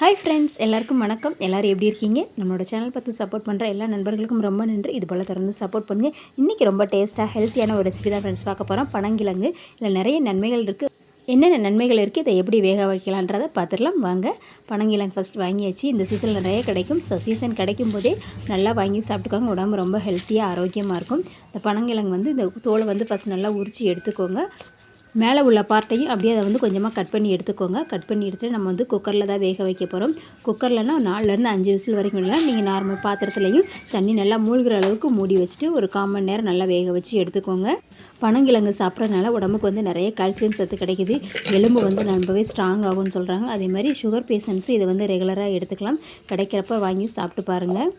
Hi friends எல்லாருக்கும் வணக்கம். எல்லோரும் எப்படி இருக்கீங்க? நம்மளோட சேனல் பார்த்து சப்போர்ட் பண்ணுற எல்லா நண்பர்களுக்கும் ரொம்ப நன்றி. இது போல் தொடர்ந்து சப்போர்ட் பண்ணுங்க இன்றைக்கி ரொம்ப டேஸ்ட்டாக ஹெல்த்தியான ஒரு ரெசிபி தான் ஃப்ரெண்ட்ஸ் பார்க்க போகிறோம் பனங்கிழங்கு. இல்லை நிறைய நன்மைகள் இருக்குது என்னென்ன நன்மைகள் இருக்குது இதை எப்படி வேக வைக்கலான்றதை பார்த்துடலாம். வாங்க பனங்கிழங்கு ஃபஸ்ட் வாங்கியாச்சு. இந்த சீசனில் நிறைய கிடைக்கும். ஸோ சீசன் கிடைக்கும் போதே நல்லா வாங்கி சாப்பிட்டுக்கோங்க. உடம்பு ரொம்ப ஹெல்த்தியாக ஆரோக்கியமாக இருக்கும். இந்த பனங்கிழங்கு வந்து இந்த தோலை வந்து ஃபஸ்ட் நல்லா உரித்து எடுத்துக்கோங்க. மேலே உள்ள பார்ட்டையும் அப்படியே அதை வந்து கொஞ்சமாக கட் பண்ணி எடுத்துக்கோங்க. கட் பண்ணி எடுத்துகிட்டு நம்ம வந்து குக்கரில் தான் வேக வைக்க போகிறோம் குக்கர்லனா நாலுலேருந்து அஞ்சு விசில் வரைக்கும் இல்லை நீங்கள் நார்மல் பாத்திரத்துலையும் தண்ணி நல்லா மூழ்கிற அளவுக்கு மூடி வச்சுட்டு ஒரு காமன் நேரம் நல்லா வேக வச்சு எடுத்துக்கோங்க. பனங்கிழங்கு சாப்பிட்றதுனால உடம்புக்கு வந்து நிறைய கால்சியம் சத்து கிடைக்குது. எலும்பு வந்து ரொம்பவே ஸ்ட்ராங் ஆகும்னு சொல்கிறாங்க அதே மாதிரி சுகர் பேஷண்ட்ஸும் இதை வந்து ரெகுலராக எடுத்துக்கலாம். கிடைக்கிறப்ப வாங்கி சாப்பிட்டு பாருங்கள்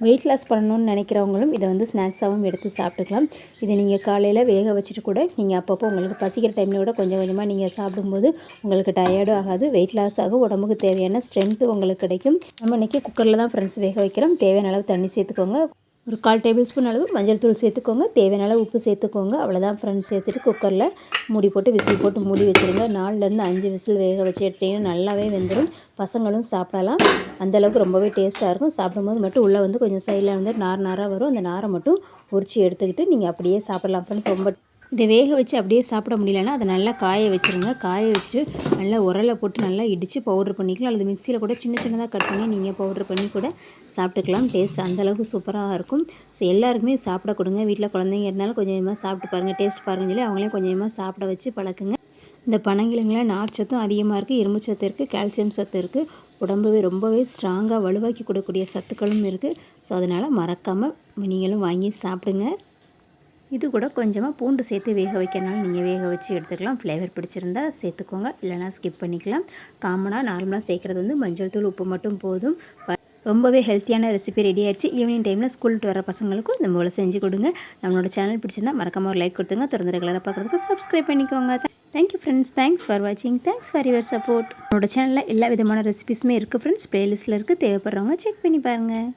வெயிட் லாஸ் பண்ணணும்னு நினைக்கிறவங்களும் இதை வந்து ஸ்நாக்ஸாகவும் எடுத்து சாப்பிட்டுக்கலாம். இதை நீங்கள் காலையில் வேக வச்சுட்டு கூட நீங்கள் அப்பப்போ உங்களுக்கு பசிக்கிற டைமில் கூட கொஞ்சம் கொஞ்சமாக நீங்கள் சாப்பிடும்போது உங்களுக்கு டயர்டும் ஆகாது. வெயிட் லாஸ் ஆகும். உடம்புக்கு தேவையான ஸ்ட்ரென்த்து உங்களுக்கு கிடைக்கும். நம்ம இன்றைக்கி குக்கரில் தான் ஃப்ரெண்ட்ஸ் வேக வைக்கிறோம். தேவையான அளவு தண்ணி சேர்த்துக்கோங்க. ஒரு கால் டேபிள் ஸ்பூன் அளவு மஞ்சள் தூள் சேர்த்துக்கோங்க. தேவையான அளவு உப்பு சேர்த்துக்கோங்க. அவ்வளோதான் ஃப்ரெண்ட்ஸ் சேர்த்துட்டு குக்கரில் மூடி போட்டு விசில் போட்டு மூடி வச்சுருங்க. நாலுலேருந்து அஞ்சு விசில் வேக வச்சு எடுத்திங்கன்னா நல்லாவே வெந்துடும் பசங்களும் சாப்பிடலாம். அந்தளவுக்கு ரொம்பவே டேஸ்ட்டாக இருக்கும். சாப்பிடும்போது மட்டும் உள்ளே வந்து கொஞ்சம் சைடில் வந்து நார் நாராக வரும். அந்த நாரை மட்டும் உரிச்சி எடுத்துக்கிட்டு நீங்கள் அப்படியே சாப்பிட்லாம் ஃப்ரெண்ட்ஸ் ரொம்ப இதை வேக வச்சு அப்படியே சாப்பிட முடியலன்னா அதை நல்லா காய வச்சுருங்க. காய வச்சுட்டு நல்லா உரலை போட்டு நல்லா இடித்து பவுட்ரு பண்ணிக்கலாம். அல்லது மிக்சியில் கூட சின்ன சின்னதாக கட் பண்ணி நீங்கள் பவுட்ரு பண்ணி கூட சாப்பிட்டுக்கலாம். டேஸ்ட் அந்தளவுக்கு சூப்பராக இருக்கும். ஸோ எல்லாருக்குமே சாப்பிட கொடுங்க. வீட்டில் குழந்தைங்க இருந்தாலும் கொஞ்சம் கொஞ்சமாக சாப்பிட்டு பாருங்கள் டேஸ்ட் பாருங்கள் சொல்லி அவங்களையும் கொஞ்சமாக சாப்பிட வச்சு பழக்குங்க. இந்த பனங்கிழங்கில் நார்ச்சத்தும் அதிகமாக இருக்குது இரும்பு சத்து இருக்குது கால்சியம் சத்து இருக்குது உடம்புவே ரொம்பவே ஸ்ட்ராங்காக வலுவாக்கி கொடுக்கக்கூடிய சத்துக்களும் இருக்குது ஸோ அதனால் மறக்காமல் நீங்களும் வாங்கி சாப்பிடுங்க. இது கூட கொஞ்சமாக பூண்டு சேர்த்து வேக வைக்கிறனால நீங்கள் வேக வச்சு எடுத்துக்கலாம். ஃப்ளேவர் பிடிச்சிருந்தா சேர்த்துக்கோங்க. இல்லைனா ஸ்கிப் பண்ணிக்கலாம். காமனாக நார்மலாக சேர்க்குறது வந்து மஞ்சள் தூள் உப்பு மட்டும் போதும். ரொம்பவே ஹெல்த்தியான ரெசிபி ரெடி ஆயிடுச்சு. ஈவினிங் டைமில் ஸ்கூல்ட்டு வர பசங்களுக்கும் இந்த போல் செஞ்சு கொடுங்க. நம்மளோட சேனல் பிடிச்சிருந்தா மறக்காம ஒரு லைக் கொடுத்துங்க. தொடர்ந்து ரெகுலராக பார்க்குறதுக்கு சப்ஸ்கிரைப் பண்ணிக்கோங்க. Thank you friends thanks for வாட்சிங் தேங்க்ஸ் ஃபார் யுவர் சப்போர்ட் என்னோட சேனலில் எல்லா விதமான ரெசிபிஸுமே இருக்குது ஃப்ரெண்ட்ஸ் ப்ளேலிஸ்ட்டில் இருக்குது தேவைப்படுறவங்க செக் பண்ணி பாருங்கள்